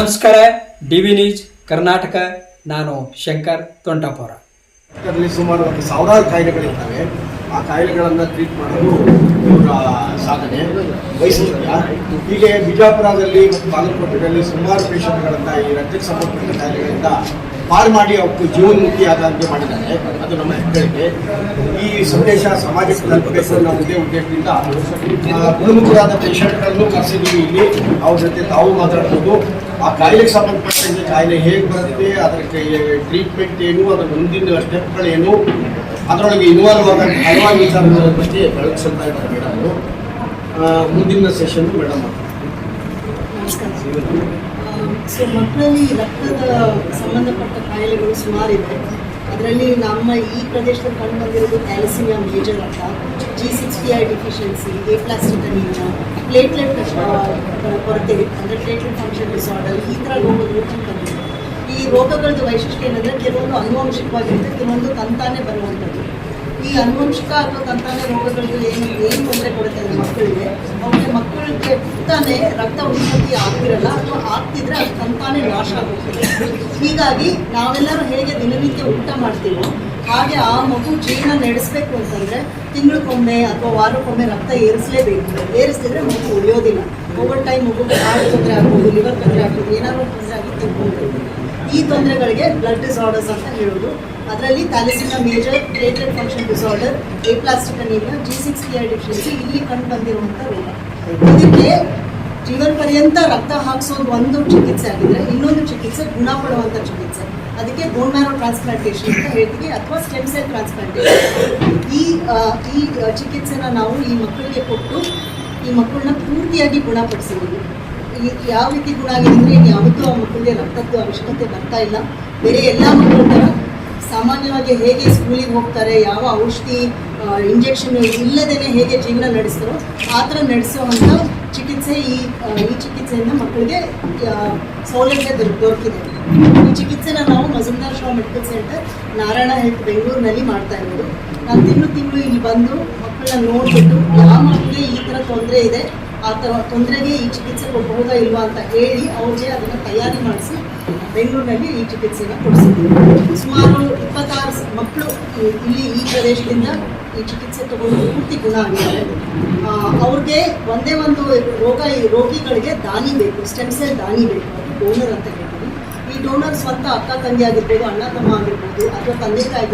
ನಮಸ್ಕಾರ, D V news, Karnataka. ನಾನು ಶಂಕರ್ ತೊಂಟಾಪುರ. ಸುಮಾರು ಒಂದು ಸಾವಿರಾರು ಕಾಯಿಲೆಗಳಿರ್ತವೆ ಆ ಕಾಯಿಲೆಗಳನ್ನು ಟ್ರೀಟ್ ಮಾಡಲು ಇವರ ಸಾಧನೆ ವೈಶಿಷ್ಟ್ಯ ಹೀಗೆ ಬಿಜಾಪುರದಲ್ಲಿ ಮತ್ತು ಬಾಗಲಕೋಟೆಯಲ್ಲಿ ಸುಮಾರು ಪೇಷಂಟ್ಗಳನ್ನು ಈ ರಕ್ತಕ್ಕೆ ಸಂಬಂಧಪಟ್ಟ ಕಾಯಿಲೆಗಳಿಂದ ಪಾರು ಮಾಡಿ ಅವಕ್ಕೆ ಜೀವನ್ಮುಖಿ ಆದಂತೆ ಮಾಡಿದ್ದಾರೆ. ಅದು ನಮ್ಮ ಹೆಗ್ಗಳಿಕೆ. ಈ ಸಂದೇಶ ಸಮಾಜ ತಲುಪಬೇಕು ಒಂದೇ ಉದ್ದೇಶದಿಂದ ಗುಣಮುಖರಾದ ಪೇಷಂಟ್ಗಳನ್ನು ಕರೆಸಿದ್ದೀವಿ ಇಲ್ಲಿ. ಅವ್ರ ಜೊತೆ ತಾವು ಮಾತಾಡ್ಬೋದು. ಆ ಕಾಯಿಲೆಗೆ ಸಂಬಂಧಪಟ್ಟಂತೆ ಕಾಯಿಲೆ ಹೇಗೆ ಬರುತ್ತೆ, ಅದಕ್ಕೆ ಟ್ರೀಟ್ಮೆಂಟ್ ಏನು, ಅದರ ಮುಂದಿನ ಸ್ಟೆಪ್ಗಳೇನು ಅದರೊಳಗೆ ಇನ್ವಾಲ್ವ್ ಆದ ಹಲವಾರು ವಿಚಾರಗಳ ಬಗ್ಗೆ ಬೆಳಗಿಸ್ತಾ ಇದ್ದಾರೆ ಮೇಡಮ್ ಮುಂದಿನ ಸೆಷನ್ ಮೇಡಮ್ ನಮಸ್ಕಾರ. ಸೊ ಮಕ್ಕಳಲ್ಲಿ ರಕ್ತದ ಸಂಬಂಧಪಟ್ಟ ಕಾಯಿಲೆಗಳು ಸುಮಾರಿದೆ. ಅದರಲ್ಲಿ ನಮ್ಮ ಈ ಪ್ರದೇಶದಲ್ಲಿ ಕಂಡು ಬಂದಿರೋದು ಥ್ಯಾಲಸಿಮಿಯಾ ಮೇಜರ್ ಅಂತ. G six P I deficiency aplastic anaemia platelet ಕೊರತೆ, ಅಂದರೆ ಪ್ಲೇಟ್ಲೆಟ್ ಫಂಕ್ಷನ್ ಡಿಸಾರ್ಡರ್ ಈ ಥರ ರೋಗಗಳು ಕಂಡು ಈ ರೋಗಗಳದ್ದು ವೈಶಿಷ್ಟ್ಯ ಏನಂದರೆ ಕೆಲವೊಂದು ಅನುವಂಶಿಕವಾಗಿರುತ್ತೆ ಕೆಲವೊಂದು ತಂತಾನೆ ಬರುವಂಥದ್ದು. ಈ ಅನುವಂಶಿಕ ಅಥವಾ ತಂತಾನೆ ರೋಗಗಳಿಗೆ ಏನು ಏನು ತೊಂದರೆ ಕೊಡುತ್ತೆ ಮಕ್ಕಳಿಗೆ, ಅವರಿಗೆ ಮಕ್ಕಳಿಗೆ ತಾನೇ ರಕ್ತ ಉತ್ಪತ್ತಿ ಆಗ್ತಿರಲ್ಲ ಅಥವಾ ಆಗ್ತಿದ್ರೆ ಅದು ತಂತಾನೆ ನಾಶ ಆಗೋಗ್ತದೆ ಹೀಗಾಗಿ ನಾವೆಲ್ಲರೂ ಹೇಗೆ ದಿನನಿತ್ಯ ಊಟ ಮಾಡ್ತೀವೋ, ಹಾಗೆ ಆ ಮಗು ಜೀವನ ನಡೆಸಬೇಕು ಅಂತಂದ್ರೆ ತಿಂಗಳಿಗೊಮ್ಮೆ ಅಥವಾ ವಾರಕ್ಕೊಮ್ಮೆ ರಕ್ತ ಏರಿಸಲೇಬೇಕು. ಏರಿಸಿದ್ರೆ ಮಗು ಉಳಿಯೋದಿಲ್ಲ. ಓವರ್ ಟೈಮ್ ಮಗು ಹಾರ್ಟ್ ತೊಂದರೆ ಆಗ್ಬೋದು ಲಿವರ್ ತೊಂದರೆ ಆಗ್ಬೋದು, ಏನಾದ್ರು ತೊಂದರೆ ಆಗಿ ತಿಳ್ಕೊಳ್ಬೋದು ಈ ತೊಂದರೆಗಳಿಗೆ ಬ್ಲಡ್ ಡಿಸಾರ್ಡರ್ಸ್ ಅಂತ ಹೇಳೋದು. ಅದರಲ್ಲಿ thalassaemia major platelet function disorder aplastic anaemia G six P deficiency ಇಲ್ಲಿ ಕಂಡು ಬಂದಿರುವಂಥ ರೋಗ. ಇದಕ್ಕೆ ಜೀವನ ಪರ್ಯಂತ ರಕ್ತ ಹಾಕಿಸೋದು ಒಂದು ಚಿಕಿತ್ಸೆ ಆಗಿದ್ರೆ ಇನ್ನೊಂದು ಚಿಕಿತ್ಸೆ ಗುಣಪಡುವಂಥ ಚಿಕಿತ್ಸೆ. ಅದಕ್ಕೆ ಬೋನ್ ಮ್ಯಾರೋ ಟ್ರಾನ್ಸ್ಪ್ಲಾಂಟೇಷನ್ ಅಂತ ಹೇಳ್ತೀವಿ ಅಥವಾ ಸ್ಟೆಮ್ ಸೆಲ್ ಟ್ರಾನ್ಸ್ಪ್ಲಾಂಟೇಷನ್ ಈ ಈ ಚಿಕಿತ್ಸೆನ ನಾವು ಈ ಮಕ್ಕಳಿಗೆ ಕೊಟ್ಟು ಈ ಮಕ್ಕಳನ್ನ ಪೂರ್ತಿಯಾಗಿ ಗುಣಪಡಿಸಬಹುದು ಈ- ಯಾವ ರೀತಿ ಗುಣ ಆಗಿದೆ ಅಂದರೆ ಯಾವತ್ತೂ ಆ ಮಕ್ಕಳಿಗೆ ರಕ್ತದ್ದು ಅವಶ್ಯಕತೆ ಬರ್ತಾ ಇಲ್ಲ. ಬೇರೆ ಎಲ್ಲ ಮಕ್ಕಳ ಸಾಮಾನ್ಯವಾಗಿ ಹೇಗೆ ಸ್ಕೂಲಿಗೆ ಹೋಗ್ತಾರೆ, ಯಾವ ಔಷಧಿ ಇಂಜೆಕ್ಷನ್ ಇಲ್ಲದೇನೆ ಹೇಗೆ ಜೀವನ ನಡೆಸ್ತಾರೋ ಆ ಥರ ನಡೆಸುವಂಥ ಚಿಕಿತ್ಸೆ ಈ ಈ ಚಿಕಿತ್ಸೆಯಿಂದ ಮಕ್ಕಳಿಗೆ ಸೌಲಭ್ಯ ದೊರ, ದೊರಕಿದೆ. ಈ ಚಿಕಿತ್ಸೆನ ನಾವು Mazumdar Shaw medical centre Narayana health ಬೆಂಗಳೂರಿನಲ್ಲಿ ಮಾಡ್ತಾ ಇರೋದು. ನಾನು ತಿಂಗಳು ತಿಂಗಳು ಇಲ್ಲಿ ಬಂದು ಮಕ್ಕಳನ್ನ ನೋಡಿಬಿಟ್ಟು ಯಾವ ಮಕ್ಕಳಿಗೆ ಈ ಥರ ತೊಂದರೆ ಇದೆ, ಆ ಥರ ತೊಂದರೆಗೆ ಈ ಚಿಕಿತ್ಸೆ ಕೊಡಬಹುದಾ ಇಲ್ವಾ ಅಂತ ಹೇಳಿ ಅವ್ರಿಗೆ ಅದನ್ನು ತಯಾರಿ ಮಾಡಿಸಿ ಬೆಂಗಳೂರಿನಲ್ಲಿ ಈ ಚಿಕಿತ್ಸೆನ ಕೊಡಿಸಿದ್ದೀವಿ ಸುಮಾರು ಇಪ್ಪತ್ತಾರು ಸ- ಮಕ್ಕಳು ಈ- ಇಲ್ಲಿ ಈ ಪ್ರದೇಶದಿಂದ ಈ ಚಿಕಿತ್ಸೆ ತಗೊಂಡು ಪೂರ್ತಿ ಗುಣ ಆಗಿದ್ದಾರೆ ಅವ್ರಿಗೆ ಒಂದೇ ಒಂದು ರೋಗ ರೋಗಿಗಳಿಗೆ ದಾನಿ ಬೇಕು ಸ್ಟೆಮ್ ದಾನಿ ಬೇಕು, ಅದು ಡೋನರ್ ಅಂತ ಹೇಳ್ತೀವಿ. ಈ ಡೋನರ್ ಸ್ವಂತ ಅಕ್ಕ ತಂಗಿ ಆಗಿರ್ಬೋದು, ಅಣ್ಣ ತಮ್ಮ ಆಗಿರ್ಬೋದು, ಅಥವಾ ತಂದೆ ತಾಯಿ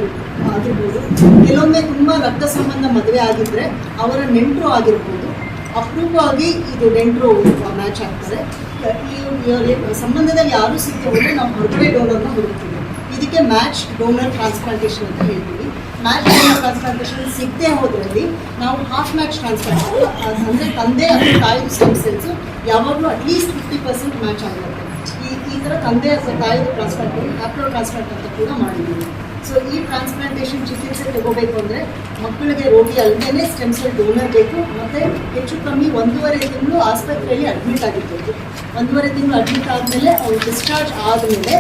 ಆಗಿರ್ಬೋದು, ಕೆಲವೊಮ್ಮೆ ತುಂಬ ರಕ್ತ ಸಂಬಂಧ ಮದುವೆ ಆಗಿದ್ರೆ ಅವರ ನೆಂಟರು ಆಗಿರ್ಬೋದು, ಅಪರೂಪವಾಗಿ ಇದು ನೆಂಟರು ಮ್ಯಾಚ್ ಆಗ್ತಾರೆ. ಈ ಸಂಬಂಧದಲ್ಲಿ ಯಾರು ಸಿಗ್ತೀವಿ ನಾವು ಹೊರಗಡೆ ಡೋನರ್ನ ಹುಡುಕ್ತೀವಿ. ಇದಕ್ಕೆ ಮ್ಯಾಚ್ ಡೋನರ್ ಟ್ರಾನ್ಸ್ಪ್ಲಾಂಟೇಷನ್ ಅಂತ ಹೇಳ್ತೀವಿ. ಮ್ಯಾಚ್ ಡೋನರ್ ಟ್ರಾನ್ಸ್ಪ್ಲಾಂಟೇಷನ್ ಸಿಗದೆ ಹೋದ್ರಲ್ಲಿ ನಾವು ಹಾಫ್ ಮ್ಯಾಚ್ ಟ್ರಾನ್ಸ್ಪ್ಲಾಂಟ್ ಅಂದರೆ ತಂದೆ ಅಥವಾ ತಾಯಿದು ಸ್ಟೆಮ್ ಸೆಲ್ಸು ಯಾವಾಗಲೂ at least fifty percent match ಆಗಿರುತ್ತೆ ಈ ಈ ಥರ ತಂದೆ ಅಥವಾ ತಾಯಿದು ಟ್ರಾನ್ಸ್ಪ್ಲಾಂಟ್ ಹ್ಯಾಪ್ಲೋ ಟ್ರಾನ್ಸ್ಪ್ಲಾಂಟ್ ಅಂತ ಕೂಡ ಮಾಡಿದ್ದೀವಿ. ಸೊ ಈ ಟ್ರಾನ್ಸ್ಪ್ಲಾಂಟೇಷನ್ ಚಿಕಿತ್ಸೆ ತಗೋಬೇಕು ಅಂದರೆ ಮಕ್ಕಳಿಗೆ ರೋಗಿ ಅಲ್ಲದೇ ಸ್ಟೆಮ್ ಸೆಲ್ ಡೋನರ್ ಬೇಕು. ಮತ್ತು ಹೆಚ್ಚು ಕಮ್ಮಿ ಒಂದೂವರೆ ತಿಂಗಳು ಆಸ್ಪತ್ರೆಯಲ್ಲಿ ಅಡ್ಮಿಟ್ ಆಗಿರ್ಬೋದು ಒಂದೂವರೆ ತಿಂಗಳು ಅಡ್ಮಿಟ್ ಆದಮೇಲೆ ಅವ್ರು ಡಿಸ್ಚಾರ್ಜ್ ಆದಮೇಲೆ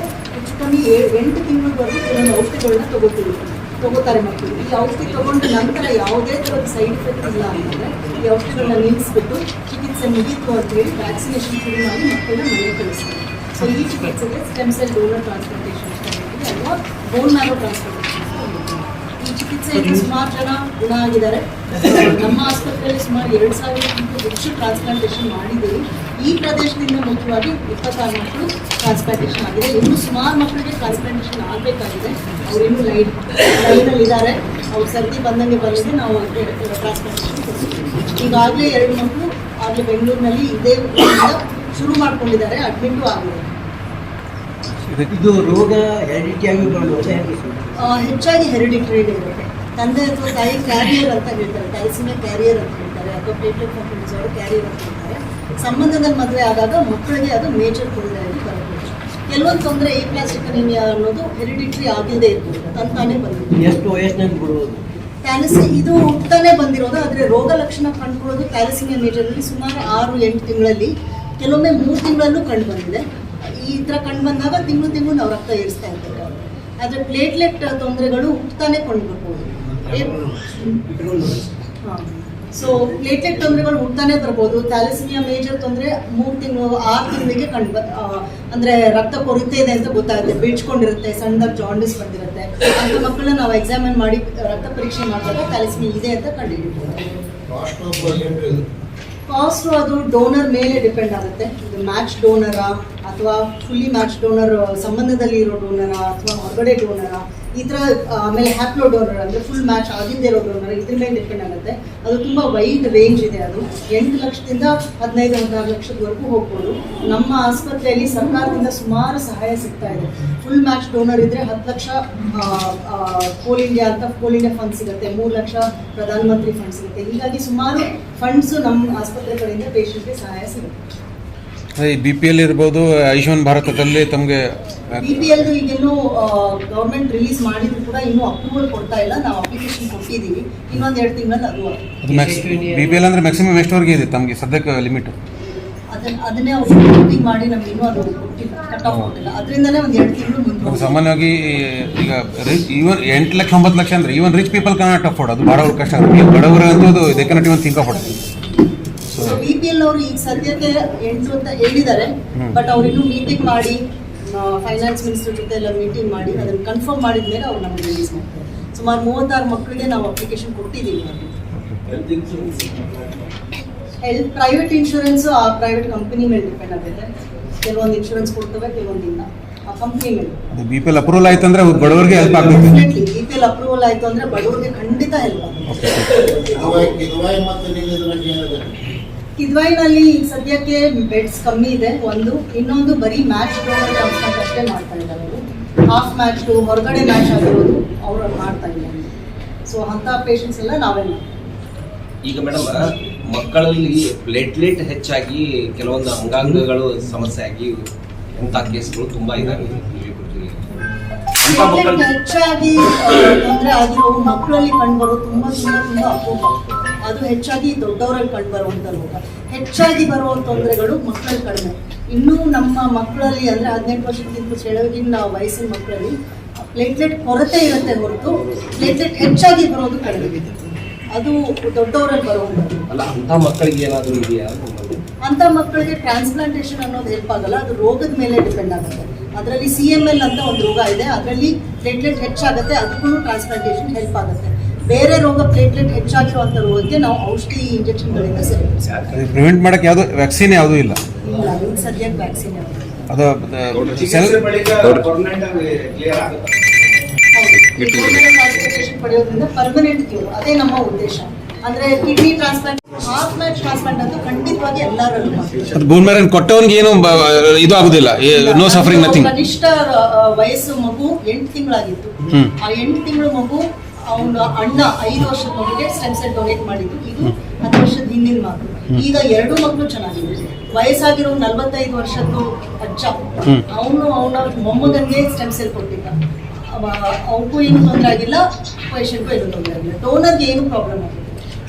ಕಮ್ಮಿ ಎಂಟು ತಿಂಗಳವರೆಗೂ ಕೆಲವೊಂದು ಔಷಧಿಗಳನ್ನ ತಗೋತೀವಿ ತಗೋತಾರೆ ಮಕ್ಕಳು. ಈ ಔಷಧಿ ತಗೊಂಡ ನಂತರ ಯಾವುದೇ ಥರದ ಸೈಡ್ ಎಫೆಕ್ಟ್ ಇಲ್ಲ ಅಂದರೆ ಈ ಔಷಧಿಗಳನ್ನ ನಿಲ್ಲಿಸ್ಬಿಟ್ಟು ಚಿಕಿತ್ಸೆ ಮುಗಿತು ಅಂತ ಹೇಳಿ ವ್ಯಾಕ್ಸಿನೇಷನ್ ಶುರು ಮಾಡಿ ಮಕ್ಕಳನ್ನ ಮನೆಗೆ ಕಳಿಸ್ತಾರೆ. ಸೊ ಈ ಚಿಕಿತ್ಸೆಗೆ ಸ್ಟೆಮ್ ಸೆಲ್ ಡೋನರ್ ಟ್ರಾನ್ಸ್ಪ್ಲಾಂಟೇಷನ್ ಅಥವಾ ಬೋನ್ ಮ್ಯಾರೋ ಟ್ರಾನ್ಸ್ಪ್ಲಾಂಟೇಷನ್. ಈ ಚಿಕಿತ್ಸೆಯಿಂದ ಸುಮಾರು ಜನ ಗುಣ ಆಗಿದ್ದಾರೆ ನಮ್ಮ ಆಸ್ಪತ್ರೆಯಲ್ಲಿ ಸುಮಾರು ಎರಡು ಸಾವಿರಕ್ಕಿಂತ ಹೆಚ್ಚು ಟ್ರಾನ್ಸ್ಪ್ಲಾಂಟೇಷನ್ ಮಾಡಿದ್ದೀವಿ. ಈ ಪ್ರದೇಶದಿಂದ ಮುಖ್ಯವಾಗಿ ಇಪ್ಪತ್ತಾರು ಮಕ್ಕಳು ಟ್ರಾನ್ಸ್ಪ್ಲಾಂಟೇಷನ್ ಆಗಿದೆ. ಇನ್ನು ಸುಮಾರು ಮಕ್ಕಳಿಗೆ ಟ್ರಾನ್ಸ್ಪ್ಲಾಂಟೇಷನ್ ಆಗಬೇಕಾಗಿದೆ. ಅವರು ಇನ್ನೂ ಲೈನ್ ಲೈನಲ್ಲಿ ಇದ್ದಾರೆ ಅವ್ರು ಸರ್ದಿ ಬಂದಂಗೆ ಬಂದಿದೆ. ನಾವು ಅವ್ರಿಗೆ ಟ್ರಾನ್ಸ್ಪ್ಲಾಂಟೇಷನ್ ಕೊಡ್ತೀವಿ. ಈಗಾಗಲೇ ಎರಡು ಮಕ್ಕಳು ಆಗಲೇ ಬೆಂಗಳೂರಿನಲ್ಲಿ ಇದೇ ಶುರು ಮಾಡ್ಕೊಂಡಿದ್ದಾರೆ. ಅಡ್ಮಿಟ್ಟು ಆಗಿದೆ ಇದು ರೋಗ ಆ, ಹೆಚ್ಚಾಗಿ ಹೆರಿಡಿಟರಿ ಇರುತ್ತೆ. ತಂದೆ ಅಥವಾ ತಾಯಿ ಕ್ಯಾರಿಯರ್ ಅಂತ ಹೇಳ್ತಾರೆ. ಥ್ಯಾಲಸಿಮಿಯಾ ಕ್ಯಾರಿಯರ್ ಅಂತ ಹೇಳ್ತಾರೆ. ಅಥವಾ ಪೇಟೆಂಟ್ ಕಂಪನೀಸ್ ಅವರು ಕ್ಯಾರಿಯರ್ ಅಂತ ಹೇಳ್ತಾರೆ. ಸಂಬಂಧದಲ್ಲಿ ಮದುವೆ ಆದಾಗ ಮಕ್ಕಳಿಗೆ ಅದು ಮೇಜರ್ ತೊಂದರೆಯಾಗಿ ಬರಬಹುದು ಕೆಲವೊಂದು ತೊಂದರೆ ಈ ಪ್ಲಾಸ್ಟಿಕ್ ಅನಿಮಿಯಾ ಅನ್ನೋದು ಹೆರಿಡಿಟ್ರಿ ಆಗಿಲ್ಲದೆ ಇರ್ಬೋದು ತಂತಾನೆ ಬಂದಿದೆ ಎಷ್ಟು ವಯಸ್ಸಿನಲ್ಲಿ ಬಿಡುವುದು ಥ್ಯಾಲಸಿ ಇದು ಹುಟ್ಟಾನೆ ಬಂದಿರೋದು. ಆದರೆ ರೋಗ ಲಕ್ಷಣ ಕಂಡುಕೊಳ್ಳೋದು ಥ್ಯಾಲಸಿಮಿಯಾ ಮೇಜರಲ್ಲಿ ಸುಮಾರು ಆರು ಎಂಟು ತಿಂಗಳಲ್ಲಿ ಕೆಲವೊಮ್ಮೆ ಮೂರು ತಿಂಗಳಲ್ಲೂ ಕಂಡು ಬಂದಿದೆ. ಈ ಥರ ಕಂಡು ಬಂದಾಗ ತಿಂಗಳು ತಿಂಗಳು ನಾವು ರಕ್ತ ಏರಿಸ್ತಾ ಇರ್ತೇವೆ ಆದರೆ ಪ್ಲೇಟ್ಲೆಟ್ ತೊಂದರೆಗಳು ಹುಟ್ಟುತ್ತಾನೆ ಕೊಂಡ್ಬರ್ಬೋದು ಸೊ ಪ್ಲೇಟ್ಲೆಟ್ ತೊಂದರೆಗಳು ಹುಟ್ಟಾನೆ ಬರ್ಬೋದು. ಥ್ಯಾಲಿಸಿಮಿಯಾ ಮೇಜರ್ ತೊಂದರೆ ಮೂರು ತಿಂಗಳು ಆರು ತಿಂಗಳಿಗೆ ಕಂಡು ಅಂದ್ರೆ ರಕ್ತ ಕೊರತೆ ಇದೆ ಅಂತ ಗೊತ್ತಾಗುತ್ತೆ. ಬೀಳ್ಸ್ಕೊಂಡಿರುತ್ತೆ ಸಣ್ಣದಾಗಿ ಜಾಂಡಿಸ್ ಬಂದಿರುತ್ತೆ. ಅಂತ ಮಕ್ಕಳನ್ನ ನಾವು ಎಕ್ಸಾಮಿನ್ ಮಾಡಿ ರಕ್ತ ಪರೀಕ್ಷೆ ಮಾಡಿದಾಗ ಥ್ಯಾಲಿಸಿಮಿಯಾ ಇದೆ ಅಂತ ಕಂಡುಹಿಡಿತೀವಿ ಕಾಸ್ಟ್ ಅದು ಡೋನರ್ ಮೇಲೆ ಡಿಪೆಂಡ್ ಆಗುತ್ತೆ. ಇದು ಮ್ಯಾಚ್ ಡೋನರಾ ಅಥವಾ ಫುಲ್ಲಿ ಮ್ಯಾಚ್ ಡೋನರ್ ಸಂಬಂಧದಲ್ಲಿ ಇರೋ ಡೋನರಾ ಅಥವಾ ಹೊರಗಡೆ ಡೋನರಾ ಈ ಥರ ಆಮೇಲೆ ಹ್ಯಾಪ್ಲೋ ಡೋನರ್ ಅಂದರೆ ಫುಲ್ ಮ್ಯಾಚ್ ಆಗಿದ್ದೇ ಇರೋ ಡೋನರ್ ಇದ್ರ ಮೇಲೆ ಡಿಪೆಂಡ್ ಆಗುತ್ತೆ. ಅದು ತುಂಬ ವೈಡ್ ರೇಂಜ್ ಇದೆ ಅದು. ಎಂಟು ಲಕ್ಷದಿಂದ ಹದಿನೈದು, ಹದಿನಾರು ಲಕ್ಷದವರೆಗೂ ಹೋಗ್ಬೋದು. ನಮ್ಮ ಆಸ್ಪತ್ರೆಯಲ್ಲಿ ಸರ್ಕಾರದಿಂದ ಸುಮಾರು ಸಹಾಯ ಸಿಗ್ತಾ ಇದೆ. ಫುಲ್ ಮ್ಯಾಚ್ ಡೋನರ್ ಇದ್ರೆ ಹತ್ತು ಲಕ್ಷ ಕೋಲ್ ಇಂಡಿಯಾ ಅಂತ ಕೋಲ್ ಇಂಡಿಯಾ ಫಂಡ್ ಸಿಗುತ್ತೆ. ಮೂರು ಲಕ್ಷ ಪ್ರಧಾನಮಂತ್ರಿ ಫಂಡ್ ಸಿಗುತ್ತೆ. ಹೀಗಾಗಿ ಸುಮಾರು ಫಂಡ್ಸ್ ನಮ್ಮ ಆಸ್ಪತ್ರೆಗಳಿಂದ ಕಡೆಯಿಂದ ಪೇಷಂಟ್ಗೆ ಸಹಾಯ ಸಿಗುತ್ತೆ. ಈ ಬಿ ಪಿ ಎಲ್ ಇರ್ಬೋದು ಆಯುಷ್ಮಾನ್ ಭಾರತದಲ್ಲಿ ತಮಗೆ ಬಿ ಪಿ ಎಲ್ ಈಗಿನ್ನೂ ಗೌರ್ಮೆಂಟ್ ರಿಲೀಸ್ ಮಾಡಿದ್ರು ಕೂಡ ಇನ್ನೂ ಅಪ್ರೂವಲ್ ಕೊಡ್ತಾ ಇಲ್ಲ. ನಾವು ಅಪ್ಲಿಕೇಶನ್ ಕೊಟ್ಟಿದ್ದೀವಿ. ಇನ್ನೊಂದು ಎರಡು ತಿಂಗಳಲ್ಲಿ ಅದು ಬಿ ಪಿ ಎಲ್ ಅಂದರೆ ಮ್ಯಾಕ್ಸಿಮಮ್ ಎಷ್ಟವರೆಗೆ ಇದೆ ತಮಗೆ ಸದ್ಯಕ್ಕೆ ಲಿಮಿಟ್ ಅದನ್ನ ಅದನ್ನೇ ಅವ್ರು ಮಾಡಿ ನಮ್ಗೆ ಇನ್ನೂ ಅದು ಕೊಟ್ಟಿಲ್ಲ ಕಟ್ ಆಫ್ ಕೊಟ್ಟಿಲ್ಲ. ಅದರಿಂದನೇ ಒಂದು ಎರಡು ತಿಂಗಳು ಮುಂದೆ ಸಾಮಾನ್ಯವಾಗಿ ಈಗ ರಿಚ್ ಈವನ್ ಎಂಟು ಲಕ್ಷ ಒಂಬತ್ತು ಲಕ್ಷ ಅಂದ್ರೆ even rich people cannot afford ಅದು ಭಾಳ ಕಷ್ಟ. ಅಂತ ಬಡವರು ಅಂತೂ they cannot even think afford so B P L ಅವರು ಈಗ ಸದ್ಯಕ್ಕೆ ಎಂಟು ಅಂತ ಹೇಳಿದ್ದಾರೆ ಬಟ್ ಅವ್ರು ಇನ್ನೂ ಮೀಟಿಂಗ್ ಮಾಡಿ ಫೈನಾನ್ಸ್ ಮಿನಿಸ್ಟರ್ ಜೊತೆ ಎಲ್ಲ ಮೀಟಿಂಗ್ ಮಾಡಿ ಅದನ್ನು ಕನ್ಫರ್ಮ್ ಮಾಡಿದ ಮೇಲೆ ಅವ್ರು ನಮಗೆ ರಿಲೀಸ್ ಮಾಡ್ತಾರೆ. ಸುಮಾರು ಮೂವತ್ತಾರು ಮಕ್ಕಳಿಗೆ ನಾವು ಅಪ್ಲಿಕೇಶನ್ ಕೊಟ್ಟಿದ್ದೀವಿ ಹೆಲ್ತ್ ಪ್ರೈವೇಟ್ ಇನ್ಶೂರೆನ್ಸ್ ಆ ಪ್ರೈವೇಟ್ ಕಂಪನಿ ಮೇಲೆ ಡಿಪೆಂಡ್ ಆಗುತ್ತೆ. ಕೆಲವೊಂದು ಇನ್ಶೂರೆನ್ಸ್ ಕೊಡ್ತವೆ ಕೆಲವೊಂದಿಲ್ಲ ಆ ಕಂಪ್ನಿ ಮೇಲೆ. ಬಿ ಪಿ ಎಲ್ ಅಪ್ರೂವಲ್ ಆಯ್ತು ಅಂದ್ರೆ ಬಡವರಿಗೆ ಹೆಲ್ಪ್ ಆಗುತ್ತೆ BPL B P L approval ಆಯ್ತು ಅಂದ್ರೆ ಬಡವರಿಗೆ ಖಂಡಿತ ಹೆಲ್ಪ್ ಆಗುತ್ತೆ ಕಿದ್ವಾಯಿನಲ್ಲಿ ಈಗ ಸದ್ಯಕ್ಕೆ ಬೆಡ್ಸ್ ಕಮ್ಮಿ ಇದೆ. ಒಂದು ಇನ್ನೊಂದು ಬರೀ ಮ್ಯಾಚ್ ಅಷ್ಟೇ ಮಾಡ್ತಾ ಇದ್ದಾರೆ ಅವರು. ಹಾಫ್ ಮ್ಯಾಚ್ ಹೊರಗಡೆ ಮ್ಯಾಚ್ ಆಗಿರೋದು ಅವರು ಮಾಡ್ತಾ ಇದ್ದಾರೆ. ಸೊ ಅಂಥ ಪೇಷಂಟ್ಸ್ ಎಲ್ಲ ನಾವೇ ಈಗ ಮೇಡಮ್ ಮಕ್ಕಳಲ್ಲಿ ಪ್ಲೇಟ್ಲೆಟ್ ಹೆಚ್ಚಾಗಿ ಕೆಲವೊಂದು ಅಂಗಾಂಗಗಳು ಸಮಸ್ಯೆ ಆಗಿ ಎಂಥ ಕೇಸ್ಗಳು ತುಂಬಾ ಇದಾಗಿ ಅಂತ ಹೆಚ್ಚಾಗಿ ತೊಂದರೆ ಆಗಿರೋ ಮಕ್ಕಳಲ್ಲಿ ಕಂಡುಬರೋ ತುಂಬಾ ತುಂಬಾ ತುಂಬಾ ಅಪರೂಪ. ಅದು ಹೆಚ್ಚಾಗಿ ದೊಡ್ಡವರಲ್ಲಿ ಕಂಡು ಬರುವಂಥ ರೋಗ. ಹೆಚ್ಚಾಗಿ ಬರುವ ತೊಂದರೆಗಳು ಮಕ್ಕಳಲ್ಲಿ ಕಡಿಮೆ. ಇನ್ನೂ ನಮ್ಮ ಮಕ್ಕಳಲ್ಲಿ ಅಂದ್ರೆ ಹದಿನೆಂಟು ವರ್ಷಕ್ಕಿಂತ ಕೆಳಗಿನ ವಯಸ್ಸಿನ ಮಕ್ಕಳಲ್ಲಿ ಪ್ಲೇಟ್ಲೆಟ್ ಕೊರತೆ ಇರುತ್ತೆ ಹೊರತು ಪ್ಲೇಟ್ಲೆಟ್ ಹೆಚ್ಚಾಗಿ ಬರೋದು ಕಡಿಮೆ. ಅದು ದೊಡ್ಡವರಲ್ಲಿ ಬರುವಂಥದ್ದು ಅಲ್ಲ ಮಕ್ಕಳಿಗೆ ಏನಾದರೂ ಇದೆಯಾ? ಅಂಥ ಅಂತ ಮಕ್ಕಳಿಗೆ ಟ್ರಾನ್ಸ್ಪ್ಲಾಂಟೇಷನ್ ಅನ್ನೋದು ಹೆಲ್ಪ್ ಆಗಲ್ಲ ಅದು ರೋಗದ ಮೇಲೆ ಡಿಪೆಂಡ್ ಆಗುತ್ತೆ. ಅದರಲ್ಲಿ ಸಿ ಎಂ ಎಲ್ ಅಂತ ಒಂದು ರೋಗ ಇದೆ ಅದರಲ್ಲಿ ಪ್ಲೇಟ್ಲೆಟ್ ಹೆಚ್ಚಾಗುತ್ತೆ ಅದಕ್ಕೂ ಟ್ರಾನ್ಸ್ಪ್ಲಾಂಟೇಷನ್ ಹೆಲ್ಪ್ ಆಗುತ್ತೆ. ಬೇರೆ ರೋಗ ಪ್ಲೇಟ್ಲೆಟ್ ಹೆಚ್ಚಾಗಿರುವಂಥ ರೋಗಕ್ಕೆ ನಾವು ಔಷಧಿ ಇಂಜೆಕ್ಷನ್ಗಳಿಂದ ಸರಿ ಅದು ಪ್ರಿವೆಂಟ್ ಮಾಡಕ್ಕೆ ಯಾವುದು ವ್ಯಾಕ್ಸಿನ್ ಯಾವುದೂ ಇಲ್ಲ? ಇಲ್ಲ ಈಗ ಸದ್ಯಕ್ಕೆ ವ್ಯಾಕ್ಸಿನ್ ಅದು ಪಡೆಯೋದ್ರಿಂದ ಪರ್ಮನೆಂಟ್ ಕ್ಯೂರ್ ಅದೇ ನಮ್ಮ ಉದ್ದೇಶ. ಅಂದ್ರೆ kidney transplant heart match transplant ಅಂತೂ ಖಂಡಿತವಾಗಿ ಎಲ್ಲರಲ್ಲೂ ಮಾಡ್ತೀವಿ. ಅದು ಬೋನ್ ಮ್ಯಾರನ್ ಕೊಟ್ಟವನಿಗೆ ಏನು ಇದು ಆಗೋದಿಲ್ಲ. ನೋ ಸಫರಿಂಗ್ ನಥಿಂಗ್ ಕನಿಷ್ಠ ವಯಸ್ಸು ಮಗು ಎಂಟು ತಿಂಗಳಾಗಿತ್ತು. ಆ ಎಂಟು ತಿಂಗಳು ಮಗು ಅವನ ಅಣ್ಣ ಐದು ವರ್ಷದ ಮಗುಗೆ ಸ್ಟೆಮ್ ಸೆಲ್ ಡೊನೇಟ್ ಮಾಡಿದ್ದು. ಇದು ಹತ್ತು ವರ್ಷದ ಹಿಂದಿನ ಮಾತು. ಈಗ ಎರಡು ಮಕ್ಕಳು ಚೆನ್ನಾಗಿದೆ ವಯಸ್ಸಾಗಿರೋ ನಲ್ವತ್ತೈದು ವರ್ಷದ್ದು ಅಜ್ಜ. ಅವನು ಅವನ ಮೊಮ್ಮಗನ್ಗೆ ಸ್ಟೆಮ್ ಸೆಲ್ ಕೊಟ್ಟಿದ್ದ. ಅವಕ್ಕೂ ಏನು ತೊಂದರೆ ಆಗಿಲ್ಲ ಪೇಷಂಟ್ಗೂ ಏನು ತೊಂದರೆ ಆಗಿಲ್ಲ. ಡೋನರ್ಗೆ ಏನು ಪ್ರಾಬ್ಲಮ್ ಆಗಿಲ್ಲ.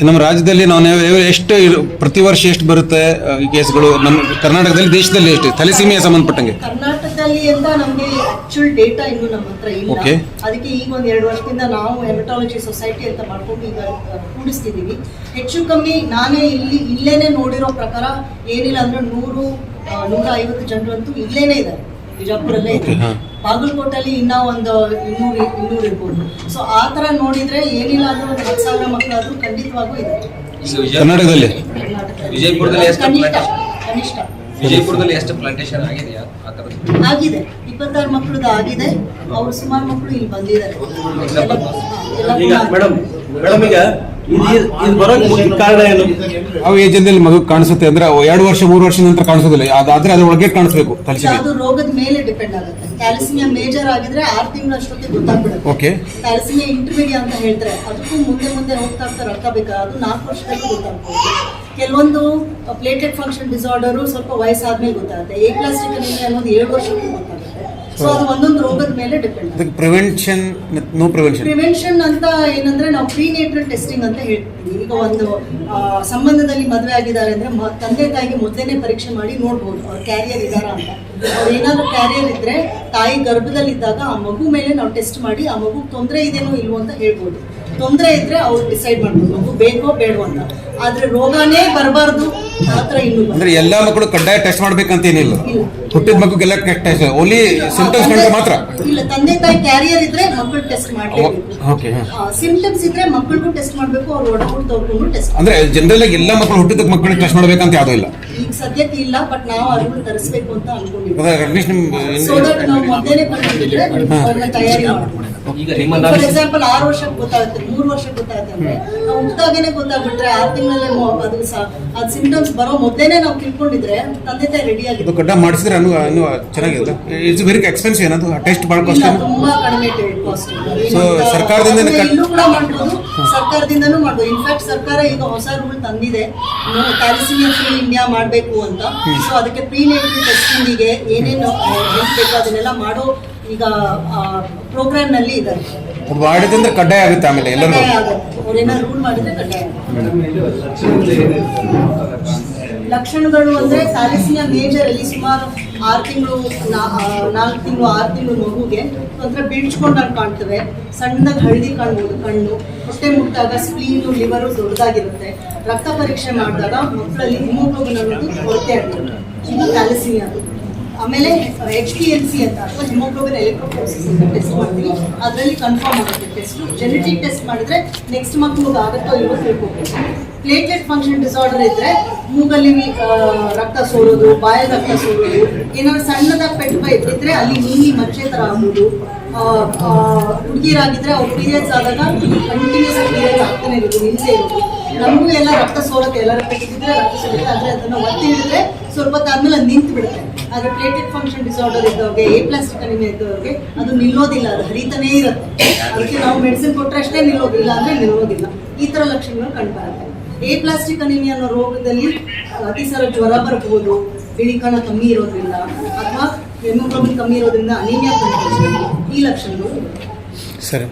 ನಮ್ಮ ರಾಜ್ಯದಲ್ಲಿ ನಾವು ಎಷ್ಟು ಪ್ರತಿ ವರ್ಷ ಎಷ್ಟು ಬರುತ್ತೆ ಈ ಕೇಸ್ಗಳು ನಮ್ಮ ಕರ್ನಾಟಕದಲ್ಲಿ ದೇಶದಲ್ಲಿ ಎಷ್ಟು? ತಲೆಸೀಮೆಯ ಸಂಬಂಧಪಟ್ಟಂಗೆ. ಕರ್ನಾಟಕದಲ್ಲಿ ಅಂತ ನಮಗೆ ಆಕ್ಚುಲ್ ಡೇಟಾ ಇನ್ನು ನಮ್ಮ ಹತ್ರ ಇಲ್ಲ. Okay. ಅದಕ್ಕೆ ಈಗ ಒಂದ್ ಎರಡು ವರ್ಷದಿಂದ ನಾವು ಹೆಮಟಾಲಜಿ ಸೊಸೈಟಿ ಅಂತ ಮಾಡ್ಕೊಂಡು ಈಗ ಕೂಡಿಸ್ತಿದೀವಿ. ಹೆಚ್ಚು ಕಮ್ಮಿ ನಾನೇ ಇಲ್ಲಿ ಇಲ್ಲೇನೆ ನೋಡಿರೋ ಪ್ರಕಾರ ಏನಿಲ್ಲ ಅಂದ್ರೆ ನೂರು ನೂರ ಐವತ್ತು ಜನರಂತೂ ಇಲ್ಲೇನೆ ಇದ್ದಾರೆ ಬಿಜಾಪುರಲ್ಲೇ ಇದೆ Okay, ಹಾ. ಬಾಗಲಕೋಟಲ್ಲಿ ಇನ್ನ ಒಂದು ಇನ್ನೂರು ಇನ್ನೂರು ಇರ್ಬೋದು. ಸೊ ಆ ತರ ನೋಡಿದ್ರೆ ಏನಿಲ್ಲ ಅಂದ್ರೆ ಒಂದು ಹತ್ತು ಸಾವಿರ ಮಕ್ಕಳಾದ್ರೂ ಖಂಡಿತವಾಗೂ ಇದೆ. ವಿಜಯ- ಕರ್ನಾಟಕದಲ್ಲಿ? ಕರ್ನಾಟಕದಲ್ಲಿ. ವಿಜಯಪುರದಲ್ಲಿ ಎಷ್ಟು ಕನಿಷ್ಠ ವಿಜಯಪುರದಲ್ಲಿ ಎಷ್ಟು ಪ್ಲಾಂಟೇಶನ್ ಆಗಿದೆಯಾ ಆಗಿದೆ. ಇಪ್ಪತ್ತಾರು ಮಕ್ಕಳದ್ದು ಆಗಿದೆ. ಅವ್ರು ಸುಮಾರು ಮಕ್ಕಳು ಇಲ್ಲಿ ಬಂದಿದ್ದಾರೆ. ಈಗ ಮೇಡಮ್ ಮೇಡಮ್ ಈಗ ಇದು ಇದು ಮುಖ್ಯ ಕಾರಣ ಏನು? ಯಾವ ಏಜಲ್ಲಿ ಮಗು ಕಾಣಿಸುತ್ತೆ ಅಂದ್ರೆ ಎರಡು ವರ್ಷ ಮೂರು ವರ್ಷ ನಂತರ ಕಾಣಿಸೋದಿಲ್ಲ. ಅದಾದ್ರೆ ಅದ್ರ ಒಳಗೆ ಕಾಣಿಸ್ಬೇಕು ಅದು ರೋಗದ ಮೇಲೆ ಡಿಪೆಂಡ್ ಆಗುತ್ತೆ. ಕ್ಯಾಲ್ಸಿಮಿಯಾ ಮೇಜರ್ ಆಗಿದ್ರೆ ಆರು ತಿಂಗಳು ಅಷ್ಟೊತ್ತಿಗೆ ಗೊತ್ತಾಗ್ಬಿಡುತ್ತೆ. ಓಕೆ ಕ್ಯಾಲ್ಸಿಮಿಯಾ ಇಂಟರ್ಮೀಡಿಯಾ ಅಂತ ಹೇಳ್ತಾರೆ. ಅದಕ್ಕೂ ಮುಂದೆ ಮುಂದೆ ಹೋಗ್ತಾ ಹೋಗ್ತಾ ರಕ್ತ ಬೇಕಾ? ಅದು ನಾಲ್ಕು ವರ್ಷದಲ್ಲಿ ಗೊತ್ತಾಗ್ಬೋದು. ಕೆಲವೊಂದು ಪ್ಲೇಟೆಡ್ ಫಂಕ್ಷನ್ ಡಿಸಾರ್ಡರು ಸ್ವಲ್ಪ ವಯಸ್ಸಾದ್ಮೇಲೆ ಗೊತ್ತಾಗುತ್ತೆ. ಏ ಪ್ಲಾಸ್ಟಿಕ್ ಅನ್ನೋದು ಏಳು ವರ್ಷಕ್ಕೂ ಗೊತ್ತಾಗುತ್ತೆ. ಸೊ ಅದು ಒಂದೊಂದು ರೋಗದ ಮೇಲೆ ಡಿಪೆಂಡ್ ಅದಕ್ಕೆ ಪ್ರಿವೆನ್ಷನ್ ನೋ ಪ್ರಿವೆನ್ಷನ್ ಪ್ರಿವೆನ್ಷನ್ ಅಂತ ಏನಂದ್ರೆ ನಾವು ಪ್ರೀನೇಟ್ರಲ್ ಟೆಸ್ಟಿಂಗ್ ಅಂತ ಹೇಳ್ತೀವಿ. ಈಗ ಒಂದು ಸಂಬಂಧದಲ್ಲಿ ಮದುವೆ ಆಗಿದ್ದಾರೆ ಅಂದ್ರೆ ತಂದೆ ತಾಯಿಗೆ ಮೊದಲನೇ ಪರೀಕ್ಷೆ ಮಾಡಿ ನೋಡ್ಬೋದು. ಅವ್ರ ಕ್ಯಾರಿಯರ್ ಇದ್ದಾರಾ ಅಂತ. ಅವ್ರು ಏನಾದ್ರು ಕ್ಯಾರಿಯರ್ ಇದ್ರೆ ತಾಯಿ ಗರ್ಭದಲ್ಲಿದ್ದಾಗ ಆ ಮಗು ಮೇಲೆ ನಾವು ಟೆಸ್ಟ್ ಮಾಡಿ ಆ ಮಗು ತೊಂದರೆ ಇದೇನೋ ಇಲ್ವೋ ಅಂತ ಹೇಳ್ಬೋದು. ತೊಂದರೆ ಇದ್ರೆ ಅವ್ರು ಡಿಸೈಡ್ ಮಾಡ್ಬೋದು. ಮಗು ಬೇಕೋ ಬೇಡವೋ ಅಂತ. ಆದ್ರೆ ರೋಗನೇ ಬರಬಾರ್ದು. ಅಂದ್ರೆ ಎಲ್ಲಾ ಮಕ್ಕಳು ಕಡ್ಡಾಯ ಟೆಸ್ಟ್ ಮಾಡ್ಬೇಕಂತ ಏನಿಲ್ಲ. ಹುಟ್ಟಿದ ಮಕ್ಕಳಿಗೆಲ್ಲ ಟೆಸ್ಟ್ ಓನ್ಲಿ ಸಿಂಟಮ್ಸ್ ಕಂಡ್ರೆ ಮಾತ್ರ. ಇಲ್ಲ ತಂದೆ ತಾಯಿ ಕ್ಯಾರಿಯರ್ ಇದ್ರೆ ಮಕ್ಕಳು ಟೆಸ್ಟ್ ಓಕೆ ಸಿಂಪ್ಟಮ್ಸ್ ಇದ್ರೆ ಮಕ್ಕಳಿಗೂ ಟೆಸ್ಟ್ ಮಾಡಬೇಕು ಅವ್ರು ಒಡ ಹುಟ್ಟವ್ರಿಗೂ ಟೆಸ್ಟ್ ಅಂದ್ರೆ ಜನರಲ್ ಆಗಿ ಎಲ್ಲಾ ಮಕ್ಕಳು ಹುಟ್ಟಿದ ಮಕ್ಕಳಿಗೆ ಟೆಸ್ಟ್ ಮಾಡ್ಬೇಕಂತ ಯಾವುದೂ ಇಲ್ಲ. ಈಗ ಸದ್ಯಕ್ಕೆ ಇಲ್ಲ ಬಟ್ ನಾವು ಅರಿವು ತರಿಸ್ಬೇಕು ಅಂತ ಅನ್ಕೊಂಡಿದ್ದೀವಿ. ಸೊ ದಟ್ ನಾವು ಮೊದಲೇ ತಯಾರಿ ನಿಮ್ಮ ಫಾರ್ ಎಕ್ಸಾಂಪಲ್ ಆರು ವರ್ಷಕ್ಕೆ ಗೊತ್ತಾಗುತ್ತೆ ಮೂರು ವರ್ಷ ಗೊತ್ತಾಗುತ್ತೆ ಅಂದ್ರೆ ನಾವು ಹುಟ್ಟಾಗೇನೆ ಗೊತ್ತಾಗ್ಬಿಟ್ರೆ ಆರು ತಿಂಗಳಲ್ಲೇ ಅದು ಅದ್ ಸಿಂಟಮ್ಸ್ ಬರೋ ಮೊದಲೇನೆ ನಾವು ತಿಳ್ಕೊಂಡಿದ್ರೆ ತಂದೆ ತಾಯಿ ರೆಡಿ ಆಗಿದೆ ಕಡ್ಡಾಯ ಮಾಡಿಸಿದ್ರೆ ಅನ್ನು ಅನ್ನು ಚೆನ್ನಾಗಿದೆ ಇಟ್ಸ್ ವೆರಿ ಎಕ್ಸ್ಪೆನ್ಸಿವ್ ಏನದು? ಟೆಸ್ಟ್ ಭಾಳ ಇಲ್ಲ ಕಾಸ್ಟ್ ತುಂಬಾ ಕಡಿಮೆ ಕಾಸ್ಟ್ ಸೊ ಸರ್ಕಾರದಿಂದನೇ ಕಟ್- ಇಲ್ಲೂ ಕೂಡ ಮಾಡ್ಬೋದು. ಸರ್ಕಾರದಿಂದನೂ ಮಾಡ್ಬೋದು. ಇನ್ಫ್ಯಾಕ್ಟ್ ಸರ್ಕಾರ ಈಗ ಹೊಸ ರೂಲ್ ತಂದಿದೆ. ಕ್ಯಾಲಿಸಿಮಿಯಾ ಫ್ರೀ ಇಂಡಿಯಾ ಮಾಡಬೇಕು ಅಂತ. ಸೊ ಅದಕ್ಕೆ ಪ್ರೀ ನೇಟಲ್ ಟೆಸ್ಟಿಂಗಿಗೆ ಏನೇನು ಹೆಲ್ಪ್ ಬೇಕು ಅದನ್ನೆಲ್ಲ ಮಾಡೋ ಈಗ ಪ್ರೋಗ್ರಾಮ್ನಲ್ಲಿ ಇದ್ದಾರೆ. ಮಾಡಿದ್ರೆ ಕಡ್ಡಾಯ ಆಗುತ್ತೆ ಆಮೇಲೆ ಎಲ್ಲರೂ ರೂಲ್ ಮಾಡಿದ್ರೆ ಕಡ್ಡಾಯ ಲಕ್ಷಣಗಳು ಅಂದ್ರೆ ಸ್ಯಾಲಿಸಿನ ಮೇಜರ್ ಅಲ್ಲಿ ಸುಮಾರು ಆರು ತಿಂಗಳು ನಾಲ್ಕು ತಿಂಗಳು ಆರು ತಿಂಗಳು ಮಗುಗೆ ಒಂಥರ ಬೀಳ್ಸ್ಕೊಂಡಾಗ ಕಾಣ್ತವೆ ಸಣ್ಣದಾಗಿ ಹಳದಿ ಕಾಣ್ಬೋದು ಕಣ್ಣು. ಹೊಟ್ಟೆ ಮುಟ್ಟಾಗ ಸ್ಪ್ಲೀನು ಲಿವರು ದೊಡ್ಡದಾಗಿರುತ್ತೆ. ರಕ್ತ ಪರೀಕ್ಷೆ ಮಾಡಿದಾಗ ಮಕ್ಕಳಲ್ಲಿ ಹಿಮೋಗ್ಲೋಬಿನ್ ಅನ್ನೋದು ಕೊರತೆ ಆಗ್ತದೆ. ಇದು ಥ್ಯಾಲಿಸಿಮಿಯಾ ಆಮೇಲೆ ಎಚ್ ಪಿ ಎನ್ ಸಿ ಅಂತ, ಅಥವಾ ಹಿಮೋಗ್ಲೋಬಿನ್ ಎಲೆಕ್ಟ್ರೋಫೋಸಿಸ್ ಅಂತ ಟೆಸ್ಟ್ ಮಾಡ್ತೀವಿ. ಅದರಲ್ಲಿ ಕನ್ಫರ್ಮ್ ಆಗುತ್ತೆ ಟೆಸ್ಟ್ ಜೆನೆಟಿಕ್ ಟೆಸ್ಟ್ ಮಾಡಿದ್ರೆ ನೆಕ್ಸ್ಟ್ ಮಕ್ಳಿಗೆ ಆಗುತ್ತೋ ಇವತ್ತು ತಿಳ್ಕೊಬೇಕು. ಪ್ಲೇಟ್ಲೆಟ್ ಫಂಕ್ಷನ್ ಡಿಸಾರ್ಡರ್ ಇದ್ರೆ ಮೂಗಲ್ಲಿ ರಕ್ತ ಸೋರೋದು ಬಾಯ ರಕ್ತ ಸೋರೋದು, ಏನಾದ್ರು ಸಣ್ಣದಾಗಿ ಪೆಟ್ಟು ಬೈ ಇದ್ರೆ ಅಲ್ಲಿ ನೀಲಿ ಮಚ್ಚೆ ತರ ಆಗೋದು ಹುಡುಗಿರಾಗಿದ್ರೆ ಅವ್ರು ಪೀರಿಯಡ್ಸ್ ಆದಾಗ ಕಂಟಿನ್ಯೂಸ್ ಪೀರಿಯಡ್ಸ್ ಆಗ್ತಾನೆ ಇರೋದು ನಿಲ್ಲದೆ ಇರೋದು. ನಮಗೂ ಎಲ್ಲ ರಕ್ತ ಸೋರುತ್ತೆ, ಎಲ್ಲರ ಪೆಟ್ಟಿದ್ರೆ ರಕ್ತ ಸೋರುತ್ತೆ, ಆದ್ರೆ ಅದನ್ನ ಒತ್ತಿ ಹಿಡಿದ್ರೆ ಸ್ವಲ್ಪ ಹೊತ್ತಾದ್ಮೇಲೆ ಅದು ನಿಂತು ಬಿಡುತ್ತೆ. ಆದ್ರೆ ಪ್ಲೇಟೆಡ್ ಫಂಕ್ಷನ್ ಡಿಸಾರ್ಡರ್ ಇದ್ದವ್ರಿಗೆ ಎ ಪ್ಲಾಸ್ಟಿಕ್ ಅನಿಮೆ ಇದ್ದವ್ರಿಗೆ ಅದು ನಿಲ್ಲೋದಿಲ್ಲ, ಅದು ಹರಿತಾನೇ ಇರುತ್ತೆ. ಅದಕ್ಕೆ ನಾವು ಮೆಡಿಸಿನ್ ಕೊಟ್ಟರೆ ಅಷ್ಟೇ ನಿಲ್ಲೋದಿಲ್ಲ ಅಂದ್ರೆ ನಿಲ್ಲೋದಿಲ್ಲ. ಈ ತರ ಲಕ್ಷಣಗಳು ಕಂಡುಬರುತ್ತೆ ಎ ಪ್ಲಾಸ್ಟಿಕ್ ಅನಿಮಿ ಅನ್ನೋ ರೋಗದಲ್ಲಿ ಅತಿ ಸಲ ಜ್ವರ ಬರಬಹುದು ಬಿಳಿ ಕಣ ಕಮ್ಮಿ ಇರೋದ್ರಿಂದ ಅಥವಾ ಹೆಮೋಗ್ಲೋಬಿನ್ ಕಮ್ಮಿ ಇರೋದ್ರಿಂದ ಅನಿಮಿಯಾ ಕಂಡು ಈ ಲಕ್ಷಣಗಳು. ಸರಿ.